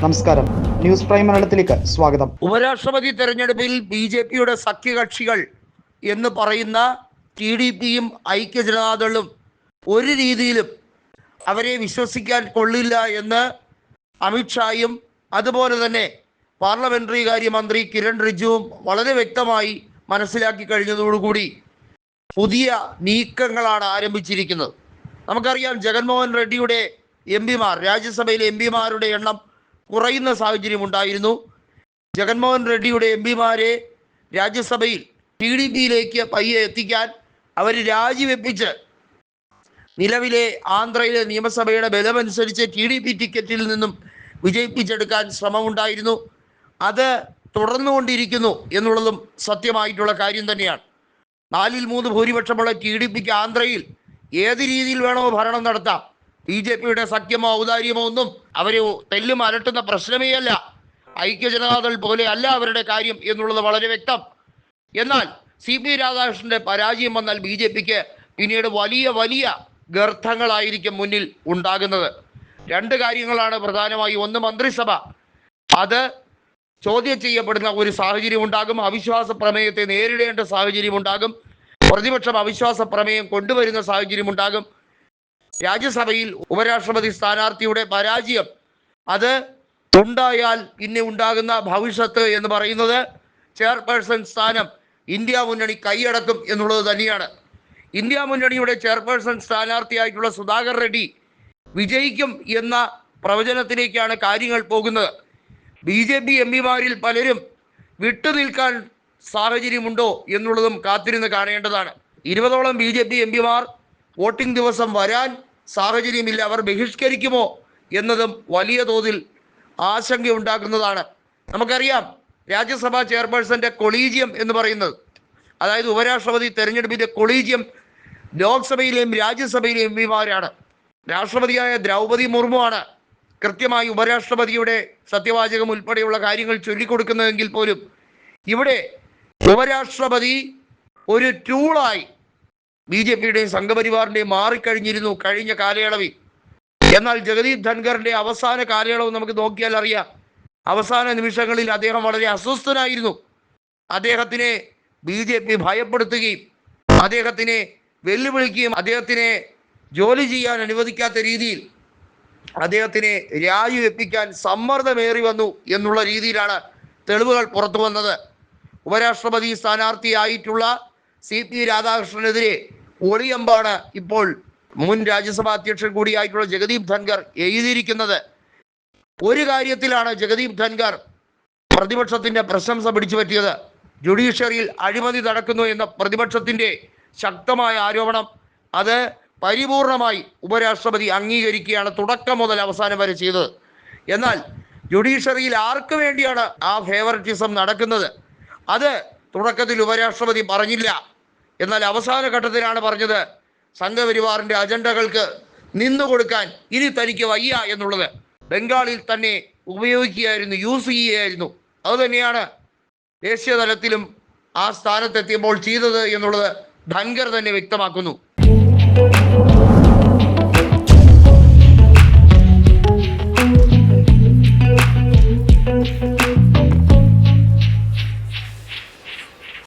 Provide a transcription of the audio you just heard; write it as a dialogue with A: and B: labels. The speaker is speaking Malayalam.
A: നമസ്കാരം. ന്യൂസ് പ്രൈം മലയാളത്തിലേക്ക് സ്വാഗതം.
B: ഉപരാഷ്ട്രപതി തെരഞ്ഞെടുപ്പിൽ ബി ജെ പിയുടെ സഖ്യകക്ഷികൾ എന്ന് പറയുന്ന ടി ഡി പിയും ഐക്യ ജനതാദളും ഒരു രീതിയിലും അവരെ വിശ്വസിക്കാൻ കൊള്ളില്ല എന്ന് അമിത്ഷായും അതുപോലെ തന്നെ പാർലമെന്ററി കാര്യമന്ത്രി കിരൺ റിജുവും വളരെ വ്യക്തമായി മനസ്സിലാക്കി കഴിഞ്ഞതോടുകൂടി പുതിയ നീക്കങ്ങളാണ് ആരംഭിച്ചിരിക്കുന്നത്. നമുക്കറിയാം ജഗൻമോഹൻ റെഡ്ഡിയുടെ എം പിമാർ രാജ്യസഭയിലെ എം പിമാരുടെ എണ്ണം കുറയുന്ന സാഹചര്യം ഉണ്ടായിരുന്നു. ജഗൻമോഹൻ റെഡ്ഡിയുടെ എം പിമാരെ രാജ്യസഭയിൽ ടി ഡി പിയിലേക്ക് പയ്യെ എത്തിക്കാൻ അവർ രാജിവെപ്പിച്ച് നിലവിലെ ആന്ധ്രയിലെ നിയമസഭയുടെ ബലമനുസരിച്ച് ടി ഡി പി ടിക്കറ്റിൽ നിന്നും വിജയിപ്പിച്ചെടുക്കാൻ ശ്രമമുണ്ടായിരുന്നു. അത് തുടർന്നുകൊണ്ടിരിക്കുന്നു എന്നുള്ളതും സത്യമായിട്ടുള്ള കാര്യം തന്നെയാണ്. നാലിൽ മൂന്ന് ഭൂരിപക്ഷമുള്ള ടി ഡി പിക്ക് ആന്ധ്രയിൽ ഏത് രീതിയിൽ വേണോ ഭരണം നടത്താം. ബി ജെ പിയുടെ സഖ്യമോ ഔദാര്യമോ ഒന്നും അവരെ തെല്ലും അലട്ടുന്ന പ്രശ്നമേ അല്ല. ഐക്യ ജനതാദൾ പോലെ അല്ല അവരുടെ കാര്യം എന്നുള്ളത് വളരെ വ്യക്തം. എന്നാൽ സി പി രാധാകൃഷ്ണന്റെ പരാജയം വന്നാൽ ബി ജെ പിക്ക് പിന്നീട് വലിയ വലിയ ഗർത്തങ്ങളായിരിക്കും മുന്നിൽ ഉണ്ടാകുന്നത്. രണ്ട് കാര്യങ്ങളാണ് പ്രധാനമായി. ഒന്ന് മന്ത്രിസഭ. അത് ചോദ്യം ചെയ്യപ്പെടുന്ന ഒരു സാഹചര്യം ഉണ്ടാകും. അവിശ്വാസ പ്രമേയത്തെ നേരിടേണ്ട സാഹചര്യം ഉണ്ടാകും. പ്രതിപക്ഷം അവിശ്വാസ പ്രമേയം കൊണ്ടുവരുന്ന സാഹചര്യം ഉണ്ടാകും. രാജ്യസഭയിൽ ഉപരാഷ്ട്രപതി സ്ഥാനാർത്ഥിയുടെ പരാജയം. അത് ഉണ്ടായാൽ ഇനി ഉണ്ടാകുന്ന ഭവിഷ്യത്ത് എന്ന് പറയുന്നത് ചെയർപേഴ്സൺ സ്ഥാനം ഇന്ത്യ മുന്നണി കൈയടക്കും എന്നുള്ളത് തന്നെയാണ്. ഇന്ത്യ മുന്നണിയുടെ ചെയർപേഴ്സൺ സ്ഥാനാർത്ഥിയായിട്ടുള്ള സുധാകർ റെഡ്ഡി വിജയിക്കും എന്ന പ്രവചനത്തിലേക്കാണ് കാര്യങ്ങൾ പോകുന്നത്. ബി ജെ പി എം പിമാരിൽ പലരും വിട്ടുനിൽക്കാൻ സാഹചര്യമുണ്ടോ എന്നുള്ളതും കാത്തിരുന്ന് കാണേണ്ടതാണ്. ഇരുപതോളം ബി ജെ പി എം പിമാർ വോട്ടിംഗ് ദിവസം വരാൻ സാഹചര്യമില്ല. അവർ ബഹിഷ്കരിക്കുമോ എന്നതും വലിയ തോതിൽ ആശങ്കയുണ്ടാക്കുന്നതാണ്. നമുക്കറിയാം രാജ്യസഭാ ചെയർപേഴ്സന്റെ കൊളീജിയം എന്ന് പറയുന്നത് അതായത് ഉപരാഷ്ട്രപതി തെരഞ്ഞെടുപ്പിന്റെ കൊളീജിയം ലോക്സഭയിലെയും രാജ്യസഭയിലെയും എംപിമാരാണ് രാഷ്ട്രപതിയായ ദ്രൗപതി ആണ് കൃത്യമായി ഉപരാഷ്ട്രപതിയുടെ സത്യവാചകം ഉൾപ്പെടെയുള്ള കാര്യങ്ങൾ ചൊല്ലിക്കൊടുക്കുന്നതെങ്കിൽ പോലും ഇവിടെ ഉപരാഷ്ട്രപതി ഒരു ടൂളായി ബി ജെ പിയുടെയും സംഘപരിവാറിന്റെയും മാറിക്കഴിഞ്ഞിരുന്നു കഴിഞ്ഞ കാലയളവിൽ. എന്നാൽ ജഗദീപ് ധൻഖറിന്റെ അവസാന കാലയളവ് നമുക്ക് നോക്കിയാൽ അറിയാം. അവസാന നിമിഷങ്ങളിൽ അദ്ദേഹം വളരെ അസ്വസ്ഥനായിരുന്നു. അദ്ദേഹത്തിനെ ബി ജെ പി ഭയപ്പെടുത്തുകയും അദ്ദേഹത്തിനെ വെല്ലുവിളിക്കുകയും അദ്ദേഹത്തിനെ ജോലി ചെയ്യാൻ അനുവദിക്കാത്ത രീതിയിൽ അദ്ദേഹത്തിനെ രാജിവെപ്പിക്കാൻ സമ്മർദ്ദമേറി വന്നു എന്നുള്ള രീതിയിലാണ് തെളിവുകൾ പുറത്തു വന്നത്. ഉപരാഷ്ട്രപതി സ്ഥാനാർത്ഥിയായിട്ടുള്ള സി പി രാധാകൃഷ്ണനെതിരെ ഒളിയമ്പാണ് ഇപ്പോൾ മുൻ രാജ്യസഭാ അധ്യക്ഷൻ കൂടിയായിട്ടുള്ള ജഗദീപ് ധൻഖർ എഴുതിയിരിക്കുന്നത്. ഒരു കാര്യത്തിലാണ് ജഗദീപ് ധൻഖർ പ്രതിപക്ഷത്തിന്റെ പ്രശംസ പിടിച്ചു പറ്റിയത്. ജുഡീഷ്യറിയിൽ അഴിമതി നടക്കുന്നു എന്ന പ്രതിപക്ഷത്തിന്റെ ശക്തമായ ആരോപണം അത് പരിപൂർണമായി ഉപരാഷ്ട്രപതി അംഗീകരിക്കുകയാണ് തുടക്കം മുതൽ അവസാനം വരെ ചെയ്തത്. എന്നാൽ ജുഡീഷ്യറിയിൽ ആർക്ക് വേണ്ടിയാണ് ആ ഫേവറിറ്റിസം നടക്കുന്നത്? അത് തുടക്കത്തിൽ ഉപരാഷ്ട്രപതി പറഞ്ഞില്ല. എന്നാൽ അവസാന ഘട്ടത്തിലാണ് പറഞ്ഞത് സംഘപരിവാറിന്റെ അജണ്ടകൾക്ക് നിന്നു കൊടുക്കാൻ ഇനി തനിക്ക് വയ്യ എന്നുള്ളത്. ബംഗാളിൽ തന്നെ ഉപയോഗിക്കുകയായിരുന്നു യൂസ് ചെയ്യുകയായിരുന്നു. അതുതന്നെയാണ് ദേശീയ തലത്തിലും ആ സ്ഥാനത്തെത്തിയപ്പോൾ ചെയ്തത് എന്നുള്ളത് ധൻഖർ തന്നെ വ്യക്തമാക്കുന്നു.